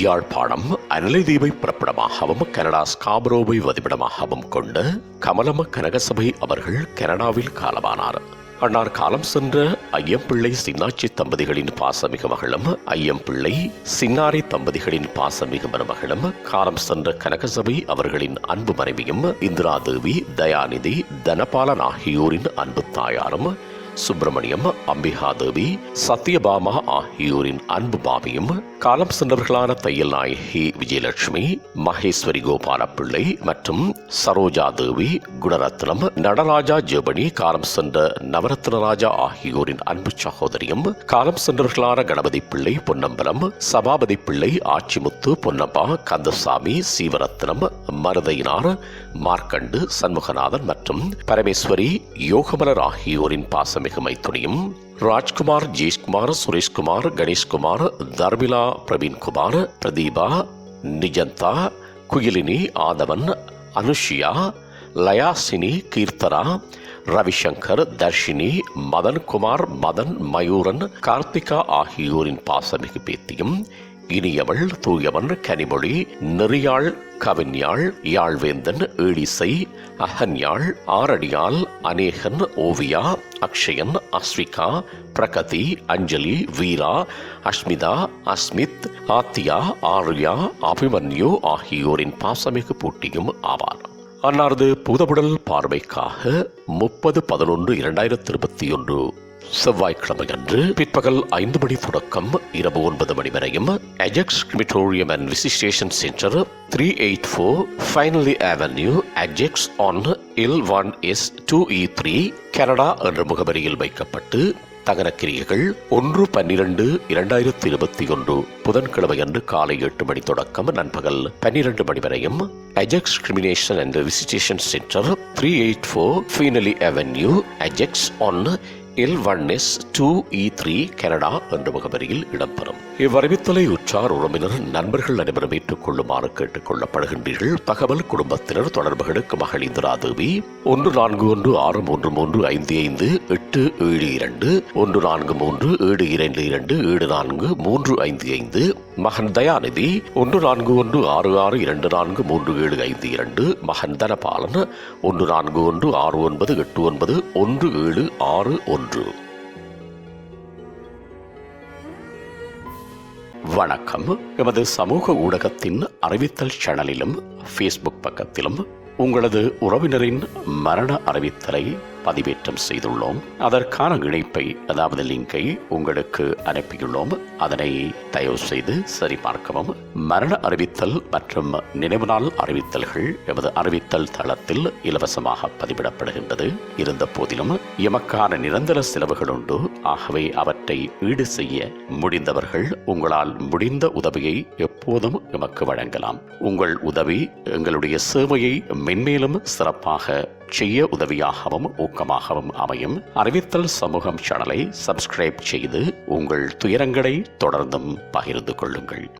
Yazhpanam அனலைதீவை பிறப்பிடமாகவும் Canada ஸ்காபரோவை வதிப்பிடமாகவும் கொண்ட கமலம கனகசபை அவர்கள் கனடாவில் காலமானார். அன்னார் காலம் சென்ற ஐயம்பிள்ளை சின்னாச்சி தம்பதிகளின் பாசமிகு மகளும் ஐயம்பிள்ளை சின்னாரி தம்பதிகளின் பாசமிகு மருமகளும் காலம் சென்ற கனகசபை அவர்களின் அன்பு மனைவியும் இந்திரா தேவி தயாநிதி தனபாலன் ஆகியோரின் அன்பு தாயாரும் சுப்பிரமணியம் அம்பிகா தேவி சத்யபாமா ஆகியோரின் அன்பு பாவியும் காலம் சென்றவர்களான தையல் நாயகி விஜயலட்சுமி மகேஸ்வரி கோபால பிள்ளை மற்றும் சரோஜா தேவி குணரத்னம் நடராஜா ஜெபனி காலம் சென்ற நவரத்ன ராஜா ஆகியோரின் அன்பு சகோதரியும் காலம் சென்றவர்களான கணபதி பிள்ளை பொன்னம்பலம் சபாபதி பிள்ளை ஆச்சிமுத்து பொன்னப்பா கந்தசாமி சீவரத்னம் மருதையினார் மார்க்கண்டு சண்முகநாதன் மற்றும் பரமேஸ்வரி யோகமலர் ஆகியோரின் பாசம். மிகு மைத்துனியும் ராஜ்குமார் ஜீஷ்குமார் சுரேஷ்குமார் கணேஷ்குமார் தர்மிளா பிரவீன்குமார் பிரதீபா நிஜந்தா குயிலினி ஆதவன் அனுஷியா லயாசினி கீர்த்தனா ரவிசங்கர் தர்ஷினி மதன்குமார் மதன் மயூரன் கார்த்திகா ஆகியோரின் பாசமிகு பேத்தியும் இனியவள் தூயவன் கனிமொழி நெறியாள் கவிஞாள் யாழ்வேந்தன் ஏழிசை அகன்யாள் ஆரடியாள் அநேகன் ஓவியா அக்ஷயன் அஸ்விகா பிரகதி அஞ்சலி வீரா அஸ்மிதா அஸ்மித் ஆத்தியா ஆர்யா அபிமன்யு ஆகியோரின் பாசமிகு போட்டியும் ஆவார். அன்னாரது புதவுடல் பார்வைக்காக முப்பது பதினொன்று இரண்டாயிரத்தி இருபத்தி ஒன்று செவ்வாய்க்கிழமையன்று பிற்பகல் ஐந்து மணி தொடக்கம் இரவு ஒன்பது மணி வரையும் Ajax crematorium and visitation centre three eight four Finley avenue Ajax ON L one S two E three Canada என்ற முகவரியில் வைக்கப்பட்டு தகனக்கிரியைகள் ஒன்று பன்னிரண்டு இரண்டாயிரத்தி இருபத்தி ஒன்று புதன்கிழமை அன்று காலை எட்டு மணி தொடக்கம் நண்பகல் பன்னிரண்டு மணி வரையும் Ajax cremation and visitation centre three eight four Finley avenue Ajax ON L one S two E three Canada என்ற முகவரியில் இடம்பெறும். இவ்வறிவித்தலை உற்றார் உறவினர் நண்பர்கள் அனைவரும் ஏற்றுக்கொள்ளுமாறு கேட்டுக் கொள்ளப்படுகின்றீர்கள். தகவல் குடும்பத்தினர் தொடர்புகளுக்கு மகள் இந்திரா தேவி ஒன்று நான்கு ஒன்று ஆறு மூன்று மூன்று ஐந்து ஐந்து எட்டு ஏழு இரண்டு ஒன்று நான்கு மூன்று ஏழு இரண்டு இரண்டு ஏழு நான்கு மூன்று ஐந்து ஐந்து. மகன் தயாநிதி ஒன்று நான்கு ஒன்று ஆறு ஆறு இரண்டு நான்கு மூன்று ஏழு ஐந்து இரண்டு. மகன் தனபாலன் ஒன்று நான்கு ஒன்று ஆறு ஒன்பது எட்டு ஒன்பது ஒன்று ஏழு ஆறு ஒன்று. ஒன்று வணக்கம். எமது சமூக ஊடகத்தின் அறிவித்தல் சேனலிலும் ஃபேஸ்புக் பக்கத்திலும் உங்களது உறவினரின் மரண அறிவித்தலை பதிவேற்றம் செய்துள்ளோம். அதற்கான இணைப்பை அதாவது லிங்கை உங்களுக்கு அனுப்பியுள்ளோம். அதனை தயவு செய்து சரிபார்க்கவும். மரண அறிவித்தல் மற்றும் நினைவு நாள் அறிவித்தல்கள் எமது அறிவித்தல் தளத்தில் இலவசமாக பதிவிடப்படுகின்றது. இருந்த போதிலும் எமக்கான நிரந்தர செலவுகள் உண்டு. ஆகவே அவற்றை ஈடு செய்ய முடிந்தவர்கள் உங்களால் முடிந்த உதவியை எப்போதும் எமக்கு வழங்கலாம். உங்கள் உதவி எங்களுடைய சேவையை மென்மேலும் சிறப்பாக செய்ய உதவியாகவும் ஊக்கமாகவும் அமையும். அறிவித்தல் சமூகம் சேனலை சப்ஸ்கிரைப் செய்து உங்கள் துயரங்களை தொடர்ந்தும் பகிர்ந்து கொள்ளுங்கள்.